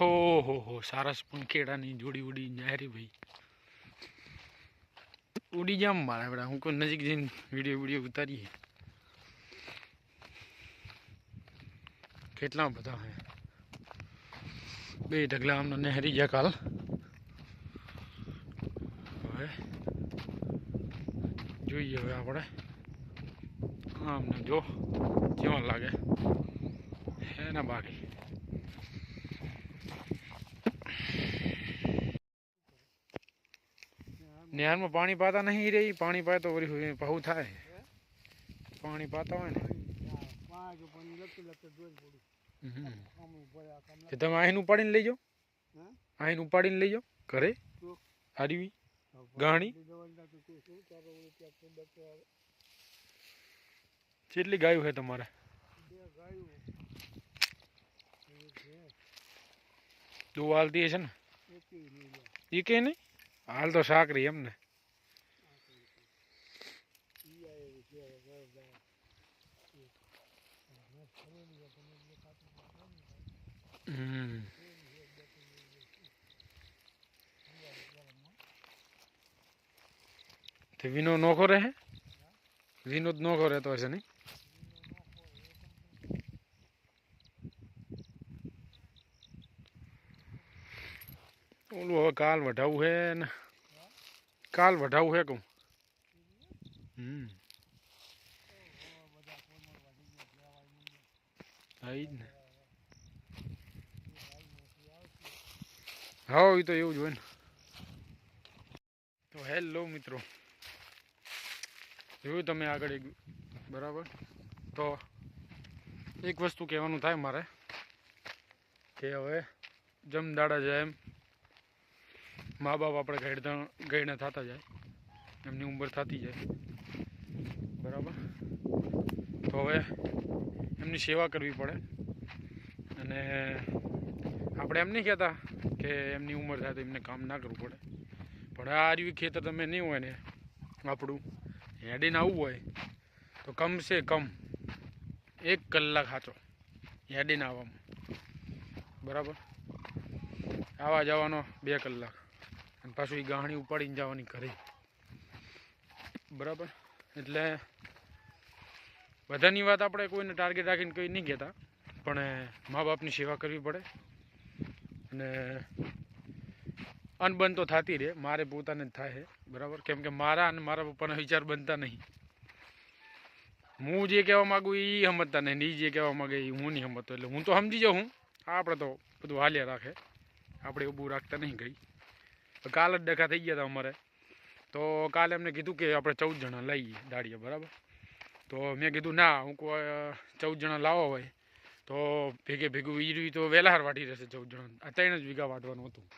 હો હો હો સારસ કેળાની જોડી ઉડી જાહેરી ભાઈ. ઉડી જામ મારા બેડા હું કોઈ નજીક જઈને વીડિયો વીડિયો ઉતારીએ. કેટલા બધા હે. બે ઢગલા અમને નહેરી ગયા કાલ. હવે જોઈએ હવે આપણે. આમને જો, કેવા લાગે. હે ને બાકી. નહેરમાં પાણી પાતા નહીં રહી, પાણી પાય તો વળી બહુ થાય. પાણી પાતા હોય ને. તમે અહીં ઉપાડીને લઈ જાઓ. અહીં ઉપાડીને લઈ જાઓ ઘરે. હારવી, ગાણી. કેટલી ગાયું છે તમારે? દો વાલતી હશે ને? એ કે નહીં. હાલ તો શાક એમ ને હમ. તે વિનો નોખો રહે? વિનોદ નોખો રહેતો હશે નહીં? ઓલું હવે કાલ વઢાવું છે ને. કાલ વઢાવું છે કહું. હમ. હા જ ને. હા, એ તો એવું જ હોય ને. તો હેલો મિત્રો. જોયું તમે આગળ એક, બરાબર? તો એક વસ્તુ કહેવાનું થાય મારે, કે હવે જમદાડા જાય એમ મા બાપ આપણે ગયડા ગયડા થતા જાય. એમની ઉંમર થતી જાય. બરાબર? તો હવે એમની સેવા કરવી પડે. અને આપણે એમ નહીં કહેતા કે એમની ઉંમર થાય તો એમને કામ ના કરવું પડે. પણ આ રહ્યું ખેતર તમે નહીં હોય ને, આપણું, હેડીને આવવું હોય, તો કમસે કમ એક કલાક સાચો હેડીને આવવામાં બરાબર? આવવા જવાનો બે કલાક. પાછું એ ગાહણી ઉપાડીને જવાની ઘરે. બરાબર? એટલે બધાની વાત આપણે કોઈને ટાર્ગેટ રાખીને કંઈ નહીં કહેતા, પણ મા બાપની સેવા કરવી પડે. અને અનબન તો થતી રહે, મારે પોતાને જ થાય બરાબર? કેમ કે મારા અને મારા પપ્પાના વિચાર બનતા નહીં. હું જે કહેવા માગું એ સમજતા નહીં એ જે કહેવા માગે એ હું નહીં સમજતો. એટલે હું તો સમજી જાઉં, હું. આપણે તો બધું હાલ્યા રાખે. આપણે ઊભું રાખતા નહીં ગઈ કાલ જ ડખા થઈ ગયા હતા અમારે. તો કાલે એમને કીધું કે આપણે ચૌદ જણા લઈએ દાડીએ, બરાબર? તો મેં કીધું, ના, હું કોઈ ચૌદ જણા લાવો હોય. તો ભેગે ભેગું ઈરવી તો વહેલા વાટી રહેશે ચૌદ જણા. આ ત્રણ જ વીઘા વાટવાનું હતું.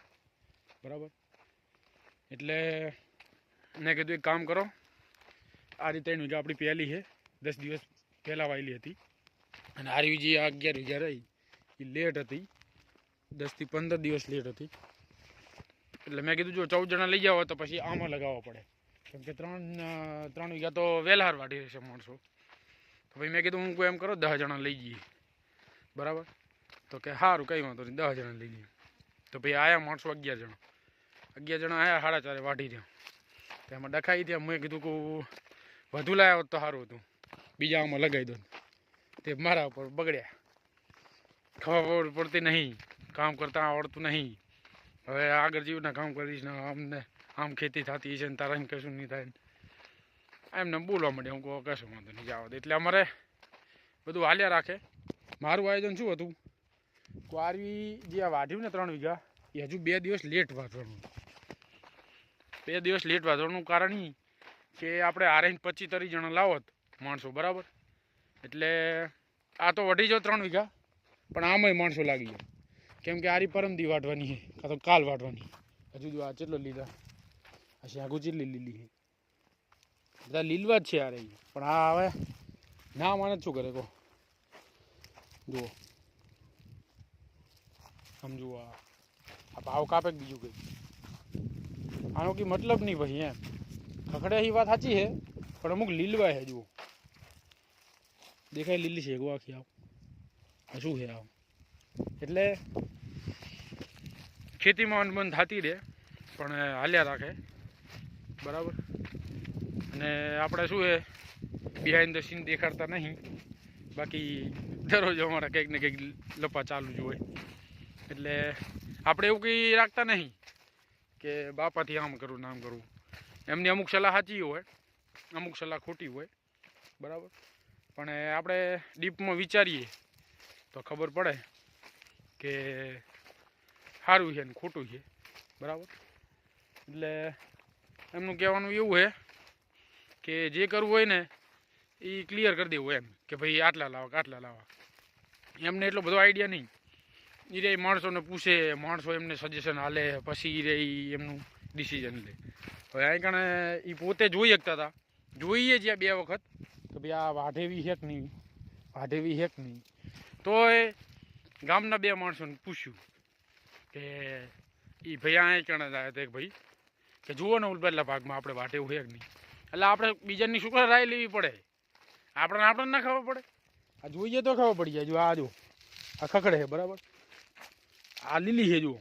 બરાબર? એટલે મેં કીધું, એક કામ કરો આ રીતે ત્રણ વીઘા આપણી પહેલી છે. દસ દિવસ પહેલાં વાયેલી હતી. અને આ જે અગિયાર વીઘા રહી. એ લેટ હતી. દસથી પંદર દિવસ લેટ હતી. એટલે મેં કીધું, જો ચૌદ જણા લઈ જાઓ તો પછી આમાં લગાવવા પડે. કેમ કે ત્રણ ત્રણ વીઘા તો વહેલા વાટી રહેશે માણસો. તો પછી મેં કીધું, હું કોઈ એમ કરો દસ જણા લઈ જઈએ. બરાબર? તો કે સારું કંઈ વાંધો નહીં દસ જણા લઈ જઈએ. તો પછી આયા માણસો અગિયાર જણા. અગિયાર જણા આયા, સાડા ચારે વાટી રહ્યા. તો એમાં ડખાઈ ત્યાં. મેં કીધું કે વધુ હોત તો સારું હતું. બીજા આમાં લગાવી દો તે મારા ઉપર બગડ્યા. ખબર પડતી નહીં. કામ કરતાં આવડતું નહીં. હવે આગળ જીવના કામ કરીશ ને અમને આમ ખેતી થતી છે ને તારા એમ કશું નહીં થાય ને. એમને બોલવા માંડે હું કહું કશું વાંધો નહીં જવા દે. એટલે અમારે બધું હાલ્યા રાખે. મારું આયોજન શું હતું? કવારવી જે આ વાઢ્યું ને ત્રણ વીઘા એ હજુ બે દિવસ લેટ વાંધવાનું બે દિવસ લેટ વાંધવાનું કારણ એ કે આપણે આરેન્જ પચીસ તરી જણા લાવત માણસો બરાબર? એટલે આ તો વઢી જાઓ ત્રણ વીઘા પણ આમાંય માણસો લાગી જાય કેમ કે આરી પરમદી વાટવાની છે કાં તો કાલ વાટવાની હજુ જો આ ચેટલો લીધા? હશે આગુ ચેટલી લીલી છે બધા લીલવા જ છે આ એ પણ આ હવે ના માને શું કરે કહો? જુઓ. સમજુ આ. આ ભાવ કાપે બીજું કંઈ? આનો કંઈ મતલબ નહીં ભાઈ એમ. ખખડે એ વાત સાચી છે પણ અમુક લીલવા છે જુઓ. દેખાય લીલી છે ગો આખી આવ શું છે આવ એટલે ખેતીમાં અનબન થતી રહે, પણ હાલ્યા રાખે. બરાબર? અને આપણે શું એ બિહાઇન્ડ ધ સીન દેખાડતા નહીં. બાકી દરરોજ અમારા કંઈક ને કંઈક લપા ચાલુ જ હોય. એટલે આપણે એવું કંઈ રાખતા નહીં કે બાપાથી આમ કરું નામ કરું. એમની અમુક સલાહ સાચી હોય, અમુક સલાહ ખોટી હોય. બરાબર? પણ આપણે ડીપમાં વિચારીએ તો ખબર પડે કે સારું છે ને ખોટું છે. બરાબર? એટલે એમનું કહેવાનું એવું છે કે જે કરવું હોય ને એ ક્લિયર કરી દેવું એમ કે ભાઈ આટલા લાવા આટલા લાવા. એમને એટલો બધો આઈડિયા નહીં. એ રે માણસોને પૂછે, માણસો એમને સજેશન હાલે, પછી રે એમનું ડિસિઝન લે. હવે અહીં કણે એ પોતે જોઈ શકતા હતા. જોઈએ જ્યાં બે વખત કે ભાઈ આ વાઢેવી હેક નહીં? વાઢેવી હેક નહીં? તો એ ગામના બે માણસોને પૂછ્યું. કે એ ભાઈ અહીંયા કણે જાય તો એક ભાઈ, કે જુઓ ને ઉલબેલા ભાગમાં આપણે વાટે ઉડે નહીં. એટલે આપણે બીજાની શું રાય લેવી પડે. આપણને આપણને ના ખબર પડે. આ જોઈએ તો ખબર પડી જાય જો આ જો આ ખખડે છે, બરાબર? આ લીલી છે, જુઓ.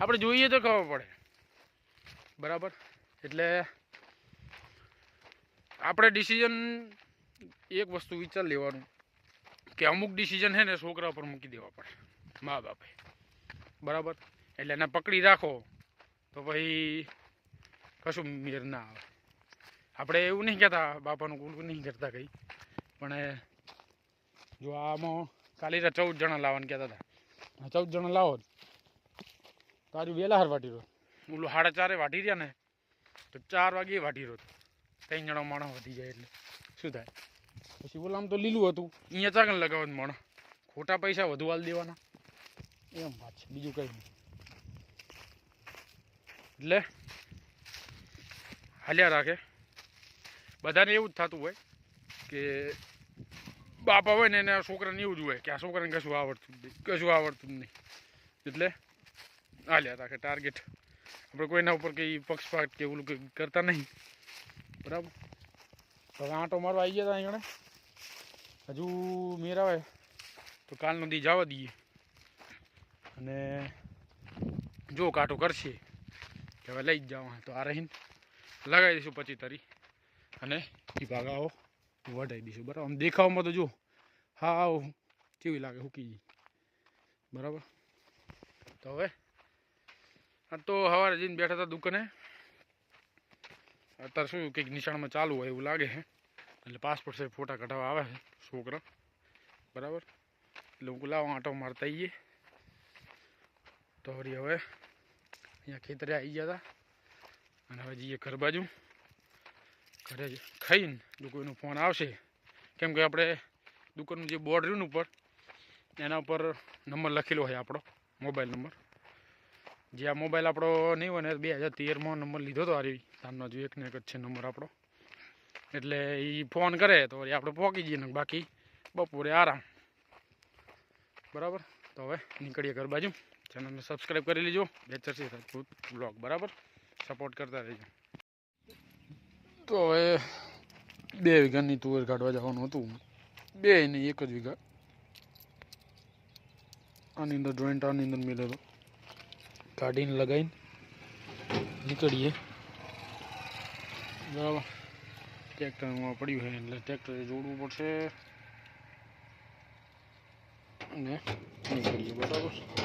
આપણે જોઈએ તો ખબર પડે. બરાબર? એટલે આપણે ડિસિઝન એક વસ્તુ વિચાર લેવાનું કે અમુક ડિસિઝન છે ને છોકરા પર મૂકી દેવા પડે, મા બાપે. બરાબર? એટલે એને પકડી રાખો, તો પછી કશું મેર ના આવે. આપણે એવું નહીં કહેતા, બાપાનું કુલ નહીં કરતા કંઈ. પણ જો આમાં કાલે ચૌદ જણા લાવવાનું કહેતા હતા. ચૌદ જણા લાવો તો આજુ વહેલા હાર વાટી રહ્યો. ઓલું સાડા ચારે વાટી રહ્યા ને, તો ચાર વાગે વાટી રહ્યો. ત્રણ જણા માણસ વધી જાય એટલે. શું થાય? પછી ઓલામ તો લીલું હતું. અહીંયા ચાગણ લગાવવાનું માણસ? ખોટા પૈસા વધુ હાલ દેવાના. એમ વાત છે, બીજું કંઈ નહીં. એટલે હાલ્યા રાખે. બધાને એવું જ થતું હોય કે બાપા હોય ને એને છોકરાને એવું જ હોય કે આ છોકરાને કશું આવડતું નહીં, કશું આવડતું જ નહીં. એટલે હાલ્યા રાખે ટાર્ગેટ આપણે કોઈના ઉપર કંઈ પક્ષપાત કે એવું કંઈ કરતા નહીં. બરાબર? હવે આંટો મારવા આવી ગયા હતા અહીંયા હજુ મેર તો કાલનો દી જવા દઈએ. અને જો કાંટો કરશે, કે હવે લઈ જ જાઓ તો આ રહીને લગાવી દઈશું પછી તરી. અને એ ભાગાઓ વઢાવી દઈશું, બરાબર? આમ દેખાવમાં તો જો હા આવ કેવી લાગે હુકી બરાબર? તો હવે તો સવારે જઈને બેઠા હતા દુકાને. અત્યારે શું કંઈક નિશાળમાં ચાલુ હોય એવું લાગે છે એટલે પાસપોર્ટ સાહેબ ફોટા કઢાવવા આવે છે છોકરા. બરાબર? એટલે હું લાવો આંટો મારતા આવીએ તો વળી હવે. અહીંયા ખેતરે આવી ગયા હતા. અને હવે જઈએ ઘર બાજુ. ઘરે ખાઈને દુકાનનો ફોન આવશે. કેમ કે આપણે દુકાનનું જે બોર્ડ રહ્યું ને ઉપર, એના ઉપર નંબર લખેલો હોય આપણો, મોબાઈલ નંબર. જે આ મોબાઈલ આપણો નહીં હોય ને, બે હજાર તેરમાં નંબર લીધો હતો આરી તારનો જો એક ને એક જ છે નંબર આપણો. એટલે એ ફોન કરે તો આપણે પહોંચી જઈએ ને બાકી બપોરે આરામ. બરાબર? તો હવે નીકળીએ ઘર બાજુ. ચેનલને સબસ્ક્રાઈબ કરી લેજો. બેચરસી રાજપૂત બ્લોગ, બરાબર? સપોર્ટ કરતા રહેજો. તો હવે બે વીઘાની તુવેર કાઢવા જવાનું હતું. બે નહીં, એક જ વીઘા. આની અંદર જોઈન્ટ આની અંદર મેળવ્યો કાઢીને લગાવીને નીકળીએ. બરાબર? ટ્રેક્ટરમાં પડ્યું હોય એટલે ટ્રેક્ટરે જોડવું પડશે. અને નીકળીએ, બરાબર?